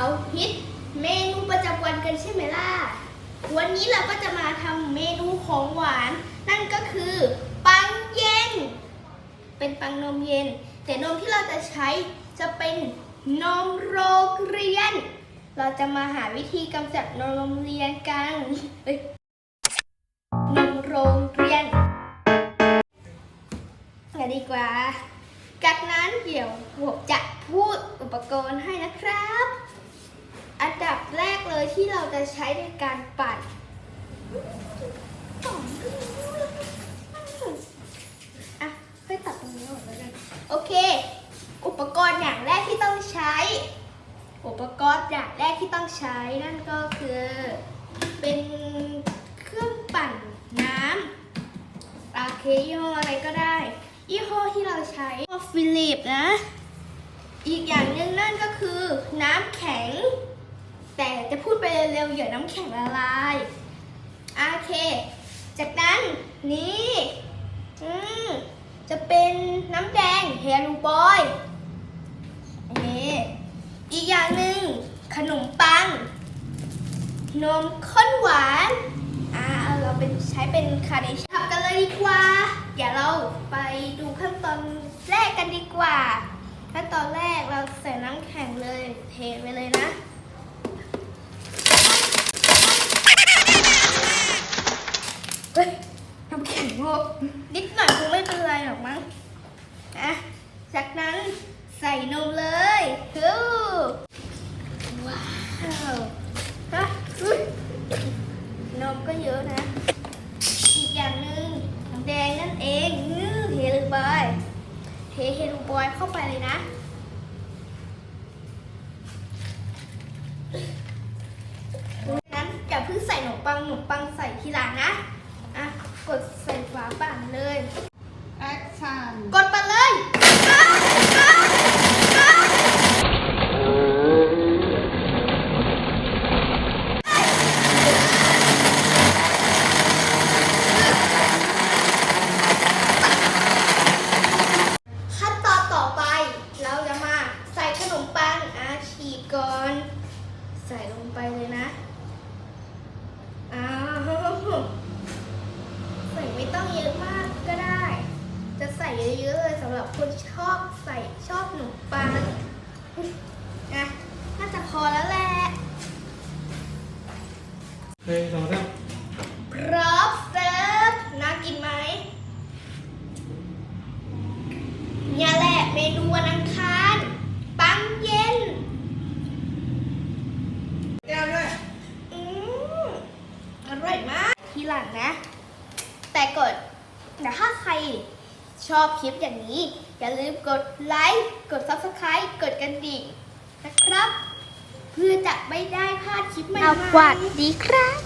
ขาฮิตเมนูประจำวันกันใช่ไหมล่ะ วันนี้เราก็จะมาทำเมนูของหวาน นั่นก็คือปังเย็น เป็นปังนมเย็น แต่นมที่เราจะใช้จะเป็นนมโรงเรียน เราจะมาหาวิธีกำจัดนมโรงเรียนกันนมโรงเรียนกันดีกว่า จากนั้นเดี๋ยวผมจะพูดอุปกรณ์ให้นะครับ อันดับแรกเลยที่เราจะใช้ในการปั่นอะค่อยตัดตรงนี้ออกแล้วกัน โอเค อุปกรณ์อย่างแรกที่ต้องใช้ อุปกรณ์อย่างแรกที่ต้องใช้นั่นก็คือ เป็นเครื่องปั่นน้ำโอเคยี่ห้ออะไรก็ได้ ยี่ห้อที่เราใช้ฟิลิปนะ อีกอย่างหนึ่งนั่นก็คือน้ำแข็ง แต่จะพูดไปเร็วๆเดี๋ยวน้ำแข็งละลายโอเค จากนั้นนี่อืมจะเป็นน้ำแดงเฮลูบอยนี่อีกอย่างหนึ่งขนมปัง นมข้นหวาน อ่าเอาเราเป็นใช้เป็นคาร์เนชั่นทำกันเลยดีกว่า เดี๋ยวเราไปดูขั้นตอนแรกกันดีกว่า ขั้นตอนแรกเราใส่น้ำแข็งเลยเทไปเลยนะ เฮ้ย น้ำแข็งหกนิดหน่อยคงไม่เป็นไรหรอกมั้งอะจากนั้นใส่นมเลยฮู้ว้าวฮะนมก็เยอะนะ อีกอย่างหนึ่งน้ำแดงนั่นเองอื้อเฮลูบอยเทเฮลูบอยเข้าไปเลยนะนั้นอย่าเพิ่งใส่ขนมปังขนมปังใส่ทีหลังนะ กดใส่ฝาปั่นเลย แอคชั่น กดปั่นเลยอ้าวอ้าวอ้าวขั้นตอนต่อไป เราจะมาใส่ขนมปังอาฉีกก่อน ใส่ลงไปเลยนะ อ้าวใส่ไม่ต้องเยอะมากก็ได้ จะใส่เยอะๆเลยสำหรับคนชอบใส่ชอบขนมปังนะน่าจะพอแล้วแหละหนึ่งสองสามพร้อมเสิร์ฟน่ากินไหมเนี่ยแหละเมนูวันอังคาร ปังเย็น แก้วด้วย อืมอร่อยมาก ที หลังนะ แต่กดแต่ถ้าใครชอบคลิปอย่างนี้ อย่าลืมกดไลค์กด subscribe กดกระดิ่งนะครับ เพื่อจะไม่ได้พลาดคลิปใหม่ๆสวัสดีครับ